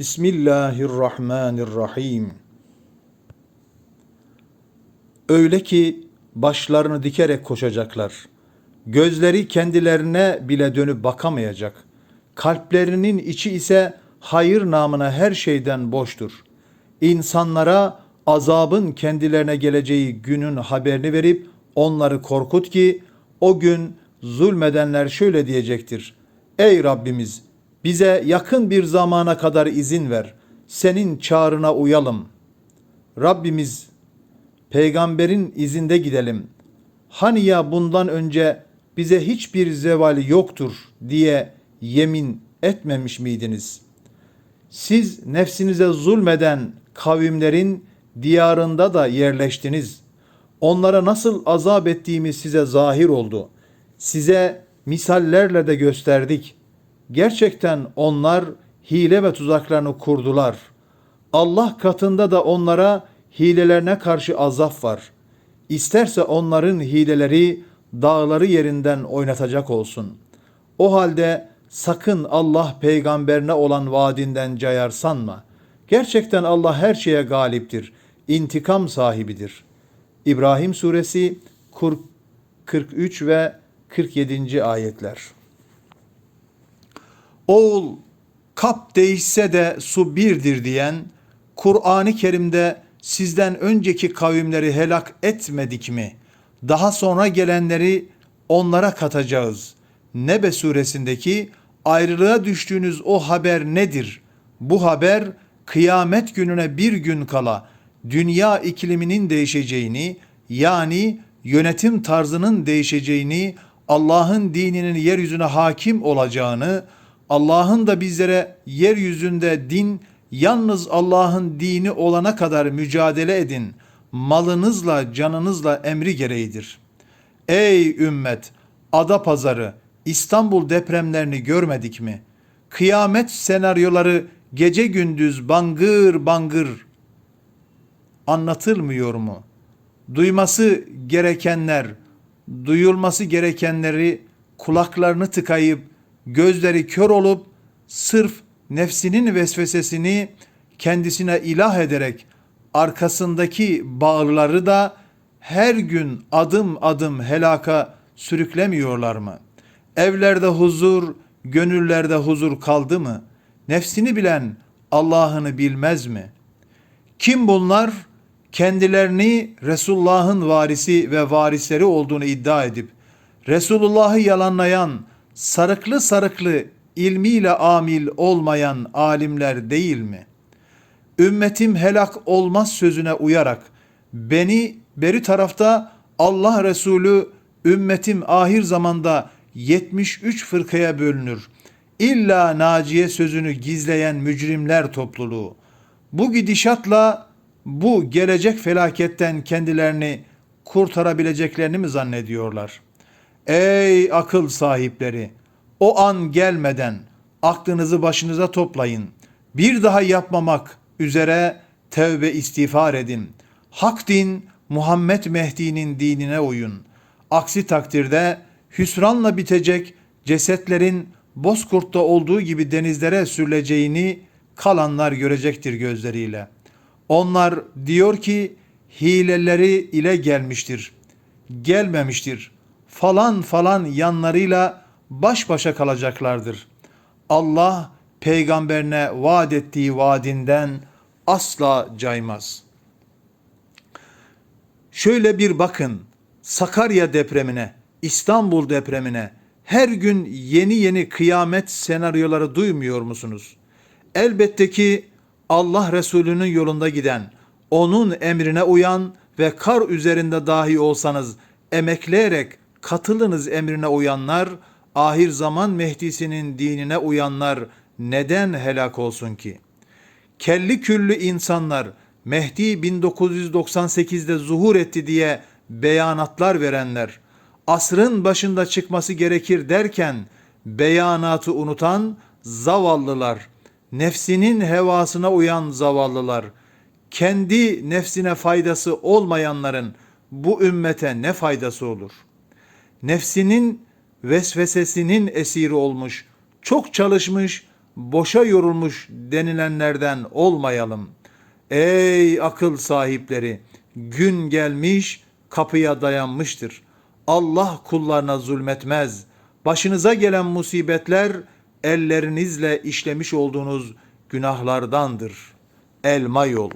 Bismillahirrahmanirrahim. Öyle ki başlarını dikerek koşacaklar. Gözleri kendilerine bile dönüp bakamayacak. Kalplerinin içi ise hayır namına her şeyden boştur. İnsanlara azabın kendilerine geleceği günün haberini verip onları korkut ki o gün zulmedenler şöyle diyecektir. Ey Rabbimiz bize yakın bir zamana kadar izin ver. Senin çağrına uyalım. Rabbimiz peygamberin izinde gidelim. Hani ya bundan önce bize hiçbir zevali yoktur diye yemin etmemiş miydiniz? Siz nefsinize zulmeden kavimlerin diyarında da yerleştiniz. Onlara nasıl azap ettiğimiz size zahir oldu. Size misallerle de gösterdik. Gerçekten onlar hile ve tuzaklarını kurdular. Allah katında da onlara hilelerine karşı azap var. İsterse onların hileleri dağları yerinden oynatacak olsun. O halde sakın Allah peygamberine olan vaadinden cayar sanma. Gerçekten Allah her şeye galiptir. intikam sahibidir. İbrahim suresi 43 ve 47. ayetler. Oğul kap değişse de su birdir diyen Kur'an-ı Kerim'de sizden önceki kavimleri helak etmedik mi? Daha sonra gelenleri onlara katacağız. Nebe suresindeki ayrılığa düştüğünüz o haber nedir? Bu haber kıyamet gününe bir gün kala dünya ikliminin değişeceğini yani yönetim tarzının değişeceğini, Allah'ın dininin yeryüzüne hakim olacağını, Allah'ın da bizlere yeryüzünde din yalnız Allah'ın dini olana kadar mücadele edin. Malınızla, canınızla emri gereğidir. Ey ümmet, ada pazarı, İstanbul depremlerini görmedik mi? Kıyamet senaryoları gece gündüz bangır bangır anlatılmıyor mu? Duyması gerekenler, duyulması gerekenleri kulaklarını tıkayıp gözleri kör olup sırf nefsinin vesvesesini kendisine ilah ederek arkasındaki bağlıları da her gün adım adım helaka sürüklemiyorlar mı? Evlerde huzur, gönüllerde huzur kaldı mı? Nefsini bilen Allah'ını bilmez mi? Kim bunlar? Kendilerini Resulullah'ın varisi ve varisleri olduğunu iddia edip Resulullah'ı yalanlayan, sarıklı sarıklı ilmiyle amil olmayan alimler değil mi? Ümmetim helak olmaz sözüne uyarak beni beri tarafta Allah Resulü ümmetim ahir zamanda 73 fırkaya bölünür. İlla naciye sözünü gizleyen mücrimler topluluğu. Bu gidişatla bu gelecek felaketten kendilerini kurtarabileceklerini mi zannediyorlar? Ey akıl sahipleri! O an gelmeden aklınızı başınıza toplayın. Bir daha yapmamak üzere tevbe istiğfar edin. Hak din Muhammed Mehdi'nin dinine uyun. Aksi takdirde hüsranla bitecek cesetlerin Bozkurt'ta olduğu gibi denizlere sürüleceğini kalanlar görecektir gözleriyle. Onlar diyor ki hileleri ile gelmiştir. Gelmemiştir. Falan falan yanlarıyla baş başa kalacaklardır. Allah peygamberine vaat ettiği vaadinden asla caymaz. Şöyle bir bakın Sakarya depremine, İstanbul depremine her gün yeni yeni kıyamet senaryoları duymuyor musunuz? Elbette ki Allah Resulü'nün yolunda giden, onun emrine uyan ve kar üzerinde dahi olsanız emekleyerek katılınız emrine uyanlar, ahir zaman Mehdisinin dinine uyanlar neden helak olsun ki? Kelli küllü insanlar Mehdi 1998'de zuhur etti diye beyanatlar verenler, asrın başında çıkması gerekir derken beyanatı unutan zavallılar, nefsinin hevasına uyan zavallılar, kendi nefsine faydası olmayanların bu ümmete ne faydası olur? Nefsinin vesvesesinin esiri olmuş, çok çalışmış, boşa yorulmuş denilenlerden olmayalım. Ey akıl sahipleri, gün gelmiş, kapıya dayanmıştır. Allah kullarına zulmetmez. Başınıza gelen musibetler ellerinizle işlemiş olduğunuz günahlardandır. Elma yol